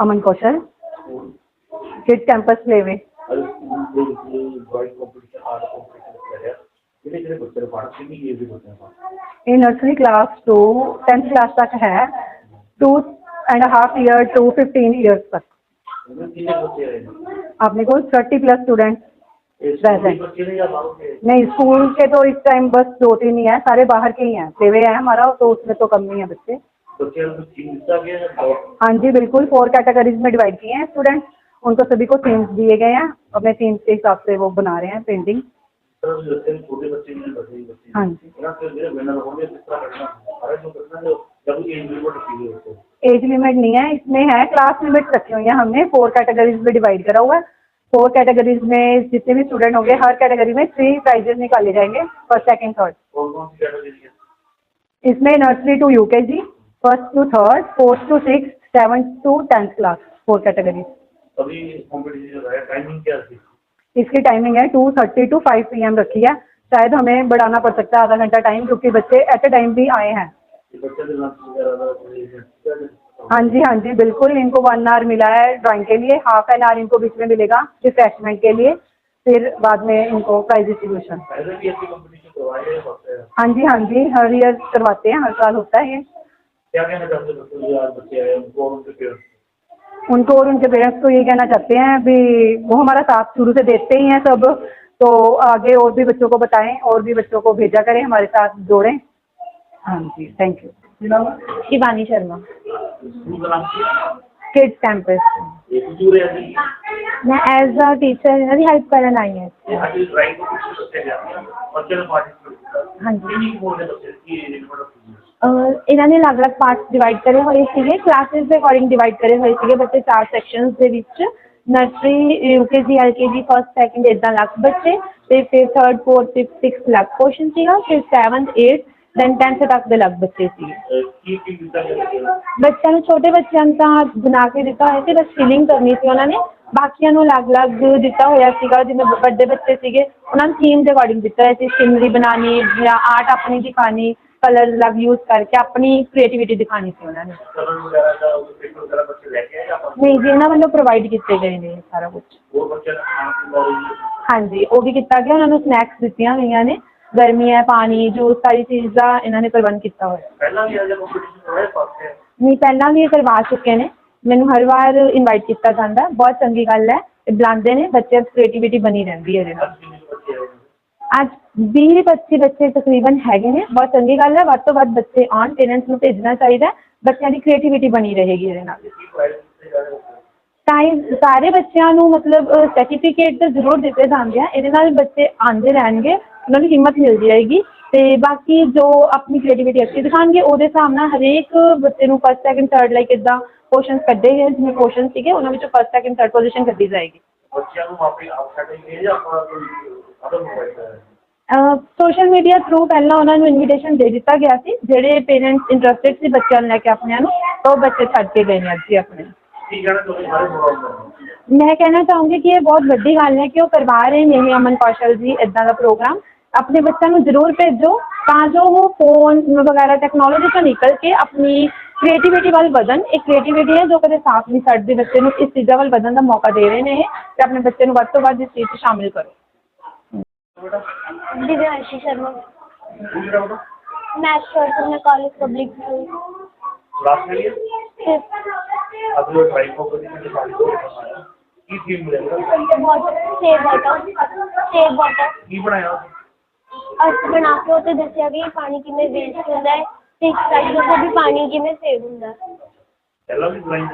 Aman Kaushal. Kid campus play में ये nursery class to tenth class तक है। Two and half year to fifteen years तक। आपने को थर्टी प्लस स्टूडेंट नहीं स्कूल के तो इस टाइम बस दो तीन ही है सारे बाहर के ही हैं। सेवे है हमारा तो उसमें तो कम ही है बच्चे। हाँ? जी बिल्कुल फोर कैटेगरीज में डिवाइड किए हैं स्टूडेंट उनको सभी को थीम्स दिए गए हैं। अपने थीम्स के हिसाब से वो बना रहे हैं पेंटिंग हाँ जी। एज लिमिट नहीं है इसमें है क्लास लिमिट रखी हुई है हमने। फोर कैटेगरीज में डिवाइड करा हुआ है। फोर कैटेगरीज में जितने भी स्टूडेंट होंगे हर कैटेगरी में थ्री प्राइजेस निकाले जाएँगे फ़र्स्ट सेकंड थर्ड इसमें nursery to UKG first to third fourth to six seventh to tenth class four category अभी कंपटीशन है टाइमिंग क्या थी? इसकी टाइमिंग है two thirty to five P M रखी है। शायद हमें बढ़ाना पड़ सकता है आधा घंटा टाइम क्योंकि बच्चे एट ए टाइम भी आए हैं। का कोई है। जी हाँ जी बिल्कुल। इनको वन आवर मिला है ड्राइंग के लिए। हाफ़ एन आवर इनको बीच में मिलेगा रिफ्रेशमेंट के लिए। फिर बाद में इनको प्राइज डिस्ट्रीब्यूशन हैं? हाँ जी हाँ जी हर ईयर करवाते हैं हर साल होता है ये। उनको और उनके पेरेंट्स को? ये कहना चाहते हैं भी वो हमारा साथ शुरू से देते ही हैं सब तो आगे और भी बच्चों को बताएँ और भी बच्चों को भेजा करें हमारे साथ जोड़ें। हाँ जी thank you Shivani Sharma. Kids campus मैं एज अ टीचर अभी हेल्प करन आई है। हाँ जी। ਇਹਨਾਂ ਨੇ ਅਲੱਗ ਅਲੱਗ ਪਾਰਟਸ ਡਿਵਾਈਡ ਕਰੇ ਹੋਏ ਸੀਗੇ ਕਲਾਸਿਸ ਦੇ ਅਕੋਰਡਿੰਗ ਡਿਵਾਈਡ ਕਰੇ ਹੋਏ ਸੀਗੇ ਬੱਚੇ ਚਾਰ ਸੈਕਸ਼ਨ ਦੇ ਵਿੱਚ ਨਰਸਰੀ ਯੂ ਕੇ ਜੀ ਐਲ ਕੇ ਜੀ ਫਸਟ ਸੈਕਿੰਡ ਇੱਦਾਂ ਅਲੱਗ ਬੱਚੇ ਅਤੇ ਫਿਰ ਥਰਡ ਫੋਰਥ ਫਿਫਥ ਸਿਕਸਥ ਅਲੱਗ ਕੁਸ਼ਚਨ ਸੀਗਾ ਫਿਰ ਸੈਵਨਥ ਏਟ ਦੈਨ ਟੈਂਥ ਤੱਕ ਦੇ ਅਲੱਗ ਬੱਚੇ ਸੀਗੇ। ਬੱਚਿਆਂ ਨੂੰ ਛੋਟੇ ਬੱਚਿਆਂ ਨੂੰ ਤਾਂ ਬਣਾ ਕੇ ਦਿੱਤਾ ਹੋਇਆ ਸੀ ਬਸ ਫਿਲਿੰਗ ਕਰਨੀ ਸੀ ਉਹਨਾਂ ਨੇ। ਬਾਕੀਆਂ ਨੂੰ ਅਲੱਗ ਅਲੱਗ ਦਿੱਤਾ ਹੋਇਆ ਸੀਗਾ ਜਿਵੇਂ ਵੱਡੇ ਬੱਚੇ ਸੀਗੇ ਉਹਨਾਂ ਨੂੰ ਥੀਮ ਦੇ ਅਕੋਰਡਿੰਗ ਦਿੱਤਾ ਹੋਇਆ ਸੀ ਸਕਿਨਰੀ ਬਣਾਉਣੀ ਜਾਂ ਆਰਟ ਆਪਣੀ ਦਿਖਾਉਣੀ ਕਲਰਸ ਦਾ ਵੀ ਯੂਜ਼ ਕਰਕੇ ਆਪਣੀ ਕ੍ਰੀਏਟੀਵਿਟੀ ਦਿਖਾਣੀ ਸੀ ਉਹਨਾਂ ਨੇ। ਕਲਰ ਵਗੈਰਾ ਦਾ ਪੇਪਰ ਵਗੈਰਾ ਬੱਚੇ ਲੈ ਕੇ ਆਏ ਜਾਂ ਆਪਾਂ? ਨਹੀਂ ਜੀ ਇਹਨਾਂ ਵੱਲੋਂ ਪ੍ਰੋਵਾਈਡ ਕੀਤੇ ਗਏ ਨੇ ਇਹ ਸਾਰਾ ਕੁਝ ਹੋਰ ਬੱਚਿਆਂ ਦਾ ਖਾਣ ਪੀਣ ਦਾ ਵੀ? ਹਾਂਜੀ ਉਹ ਵੀ ਕੀਤਾ ਗਿਆ ਉਹਨਾਂ ਨੂੰ ਸਨੈਕਸ ਦਿੱਤੀਆਂ ਗਈਆਂ ਨੇ। ਗਰਮੀ ਹੈ ਪਾਣੀ ਜੂਸ ਸਾਰੀ ਚੀਜ਼ ਦਾ ਇਹਨਾਂ ਨੇ ਪ੍ਰਬੰਧ ਕੀਤਾ ਹੋਇਆ। ਪਹਿਲਾਂ ਵੀ ਅਜੇ ਕੰਪੀਟੀਸ਼ਨ ਹੋਇਆ ਪਾਸੇ? ਹੈ। ਨਹੀਂ ਪਹਿਲਾਂ ਵੀ ਇਹ ਕਰਵਾ ਚੁੱਕੇ ਨੇ। ਮੈਨੂੰ ਹਰ ਵਾਰ ਇਨਵਾਈਟ ਕੀਤਾ ਜਾਂਦਾ। ਬਹੁਤ ਚੰਗੀ ਗੱਲ ਹੈ। ਇਹ ਬੁਲਾਉਂਦੇ ਨੇ ਬੱਚਿਆਂ ਦੀ ਕ੍ਰੀਏਟੀਵਿਟੀ ਬਣੀ ਰਹਿੰਦੀ ਹੈ ਇਹਦੇ ਨਾਲ। ਅੱਜ ਅੱਜ ਵੀਹ ਪੱਚੀ ਬੱਚੇ ਤਕਰੀਬਨ ਹੈਗੇ ਨੇ। ਬਹੁਤ ਚੰਗੀ ਗੱਲ ਹੈ। ਵੱਧ ਤੋਂ ਵੱਧ ਬੱਚੇ ਆਉਣ ਪੇਰੈਂਟਸ ਨੂੰ ਭੇਜਣਾ ਚਾਹੀਦਾ ਬੱਚਿਆਂ ਦੀ ਕ੍ਰੀਏਟੀਵਿਟੀ ਬਣੀ ਰਹੇਗੀ ਇਹਦੇ ਨਾਲ। ਸਾਇੰਸ ਸਾਰੇ ਬੱਚਿਆਂ ਨੂੰ ਮਤਲਬ ਸਰਟੀਫਿਕੇਟ ਤਾਂ ਜ਼ਰੂਰ ਦਿੱਤੇ ਜਾਂਦੇ ਆ। ਇਹਦੇ ਨਾਲ ਬੱਚੇ ਆਉਂਦੇ ਰਹਿਣਗੇ। ਉਹਨਾਂ ਨੂੰ ਹਿੰਮਤ ਮਿਲਦੀ ਰਹੇਗੀ। ਅਤੇ ਬਾਕੀ ਜੋ ਆਪਣੀ ਕ੍ਰੀਏਟੀਵਿਟੀ ਅੱਛੀ ਦਿਖਾਉਣਗੇ, ਉਹਦੇ ਹਿਸਾਬ ਨਾਲ ਹਰੇਕ ਬੱਚੇ ਨੂੰ ਫਸਟ ਸੈਕਿੰਡ ਥਰਡ ਲਾਈਕ ਇੱਦਾਂ ਪੋਰਸ਼ਨ ਕੱਢੇ ਗਏ, ਜਿਵੇਂ ਪੋਰਸ਼ਨ ਸੀਗੇ, ਉਹਨਾਂ ਵਿੱਚੋਂ ਫਸਟ ਸੈਕਿੰਡ ਥਰਡ ਪੋਜੀਸ਼ਨ ਕੱਢੀ ਜਾਏਗੀ। ਬੱਚਿਆਂ ਨੂੰ ਆਪੇ ਆਪ ਛੱਡੇਗੇ ਜਾਂ ਆਪਣਾ ਕੋਈ ਸੋਸ਼ਲ ਮੀਡੀਆ ਥਰੂ ਪਹਿਲਾਂ ਉਹਨਾਂ ਨੂੰ ਇਨਵੀਟੇਸ਼ਨ ਦੇ ਦਿੱਤਾ ਗਿਆ ਸੀ ਜਿਹੜੇ ਪੇਰੈਂਟਸ ਇੰਟਰਸਟਿਡ ਸੀ ਬੱਚਿਆਂ ਨੂੰ ਲੈ ਕੇ ਆਪਣਿਆਂ ਨੂੰ ਉਹ ਬੱਚੇ ਛੱਡ ਕੇ ਗਏ ਨੇ ਜੀ ਆਪਣੇ। ਮੈਂ ਕਹਿਣਾ ਚਾਹੂੰਗੀ ਕਿ ਇਹ ਬਹੁਤ ਵੱਡੀ ਗੱਲ ਹੈ ਕਿ ਉਹ ਕਰਵਾ ਰਹੇ ਨੇ ਇਹ ਅਮਨ ਕੌਸ਼ਲ ਜੀ ਇਦਾਂ ਦਾ ਪ੍ਰੋਗਰਾਮ ਆਪਣੇ ਬੱਚਿਆਂ ਨੂੰ ਜ਼ਰੂਰ ਭੇਜੋ ਤਾਂ ਜੋ ਉਹ ਫੋਨ ਵਗੈਰਾ ਟੈਕਨੋਲੋਜੀ ਤੋਂ ਨਿਕਲ ਕੇ ਆਪਣੀ ਕ੍ਰੀਏਟੀਵਿਟੀ ਵੱਲ ਵਧਣ। ਇਹ ਕ੍ਰੀਏਟੀਵਿਟੀ ਹੈ ਜੋ ਕਦੇ ਸਾਥ ਨਹੀਂ ਛੱਡਦੀ ਬੱਚੇ ਨੂੰ ਇਸ ਚੀਜ਼ਾਂ ਵੱਲ ਵਧਣ ਦਾ ਮੌਕਾ ਦੇ ਰਹੇ ਨੇ ਇਹ ਤੇ ਆਪਣੇ ਬੱਚੇ ਨੂੰ ਵੱਧ ਤੋਂ ਵੱਧ ਇਸ ਚੀਜ਼ 'ਚ ਸ਼ਾਮਿਲ ਕਰੋ। बेटा दिव्यांशी शर्मा दूसरा बेटा मैथ्स पढ़ती हूँ कॉलेज पब्लिक स्कूल क्लास में लिए फिफ्थ अब जो ड्राइंग कंपटीशन के पार्टिसिपेट की थीम मिलेगा water save water save water की बनाया अर्थ बना के ਉੱਤੇ ਦੱਸਿਆ ਕਿ ਪਾਣੀ ਕਿਵੇਂ ਵੇਸਟ ਹੁੰਦਾ ਹੈ ਤੇ ਇੱਕ ਸਾਈਡ ਤੋਂ ਵੀ ਪਾਣੀ ਕਿਵੇਂ ਸੇਵ ਹੁੰਦਾ ਹੈ पहला भी ड्राइंग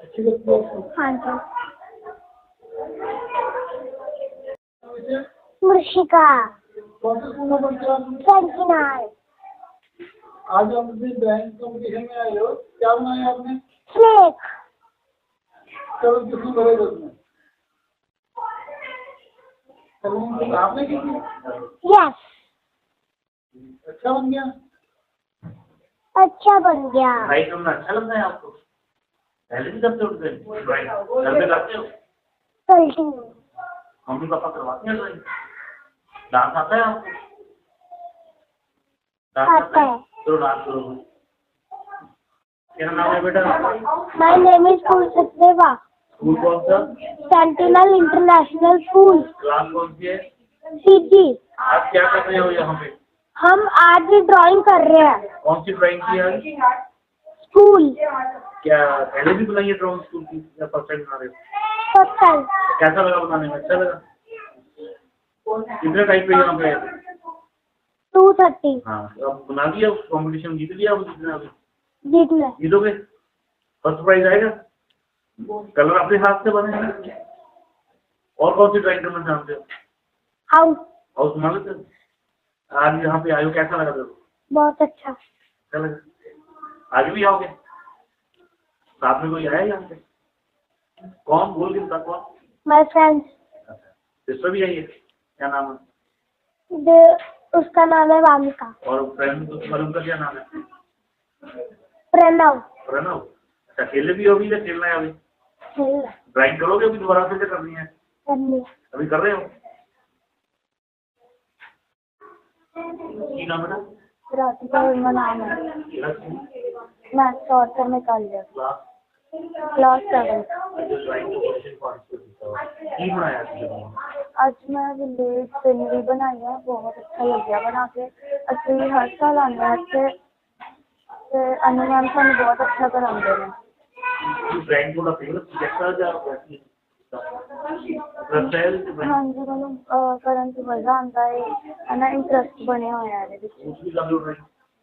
है। जी। मुर्शिका। हो आज आप अपनी ड्राइंग कंपटीशन में आए हो। क्या बनाया आपने? स्नेक कलर किसने भरे थे उसमें आपने की यस अच्छा बन गया। अच्छा बन गया। ड्राइंग करना अच्छा लगता है आपको? पहले भी करते होते ड्राइंग घर में करते हो? मम्मी पापा करवाते हैं ड्राइंग? डांस आता है आपको? डांस आता है। चलो डांस करो। क्या नाम है बेटा? माय नेम इज़ स्कूल कौन सा? सेंटिनल इंटरनेशनल स्कूल क्लास कौन सी है? सीजी आप क्या कर रहे हो यहाँ पे? हम आज ड्राइंग कर रहे हैं। कौन सी ड्राइंग की है स्कूल। क्या पहले भी बनाई है ड्राइंग स्कूल की या फ़र्स्ट टाइम बना रहे हो? सत्तर कैसा लगा बनाने में? अच्छा लगा? कितने टाइप पे यहाँ पे? Two thirty. हाँ तो अब बना दिया कंपटीशन जीत लिया अब जीतना अभी। जीत में जीतोगे? फ़र्स्ट प्राइज आएगा? कलर अपने हाथ से बने हैं। और कौन सी ड्राइंग करना चाहते हो? हाउस हाउस बना लेते आज यहाँ पे आयो कैसा लगा तेरे बहुत अच्छा। अच्छा लगा। आज भी आओगे? साथ में कोई आया यहाँ पे? कौन? बोल के बता कौन माय फ्रेंड्स सिस्टर भी आई है क्या नाम है? उसका नाम है वामिका। और फ्रेंड वालों का क्या नाम है? प्रणव। प्रणव। अच्छा खेले भी हो अभी या खेलना है अभी? ड्राइंग करोगे अभी दोबारा से करनी है? अभी कर रहे हो? की नाम बेटा राधिका वर्मा नाम है मैथ्स का सर में कर लिया। क्लास सेवन अज मैं विलेज पिंडी बनाई है, बहुत अच्छा लगे बना के। असली हर साल आने इतने अन्नी मैम सू बहुत अच्छा करा हाँ जी मैं करन मज़ा आता है ना इंटरस्ट बने हुए हैं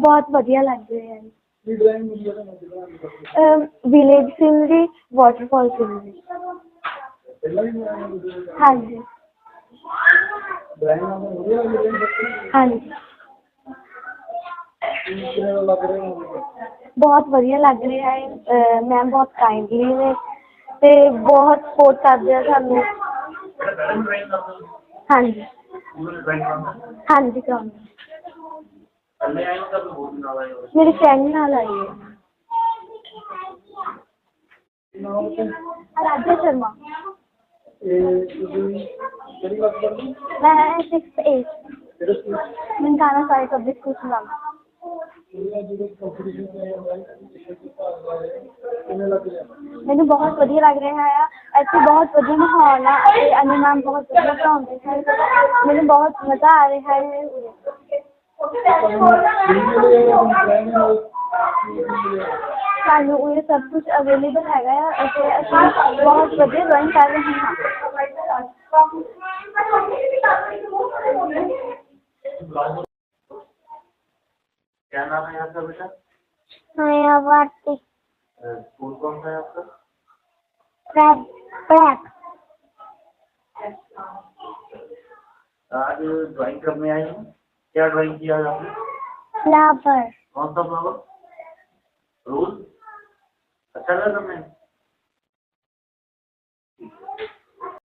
बहुत बढ़िया लग रहे हैं। विलेज सीनरी वाटरफॉल सीनरी हाँ जी। हाँ जी। बहुत बढ़िया लग रही है। मैम बहुत काइंडली ने बहुत सपोर्ट कर दिया हाँ जी। हाँ जी मेरी फ्रेंड नाल आई है। शर्मा। मैं सिक्स एट। मनकाना सारे पब्लिक स्कूल चलाऊँगा ਮੈਨੂੰ ਬਹੁਤ ਵਧੀਆ ਲੱਗ ਰਿਹਾ ਆ ਇੱਥੇ ਬਹੁਤ ਵਧੀਆ ਮਾਹੌਲ ਆ ਅਤੇ ਅਨੂ ਮੈਮ ਬਹੁਤ ਵਧੀਆ ਪੜ੍ਹਾਉਂਦੇ ਹਨ ਮੈਨੂੰ ਬਹੁਤ ਮਜ਼ਾ ਆ ਰਿਹਾ ਹੈ ਸਾਨੂੰ ਇਹ ਸਭ ਕੁਝ ਅਵੇਲੇਬਲ ਹੈਗਾ ਆ ਅਤੇ ਅਸੀਂ ਬਹੁਤ ਵਧੀਆ ਡਰਾਇੰਗ ਕਰ ਰਹੇ ਹਾਂ क्या नाम है आपका बेटा? माया भारती स्कूल कौन सा है आपका? प्रैप प्रैप आज ड्राइंग करने आए हैं? क्या ड्राइंग किया आपने? फ्लावर कौन सा फ्लावर रोज अच्छा लगा तुम्हें?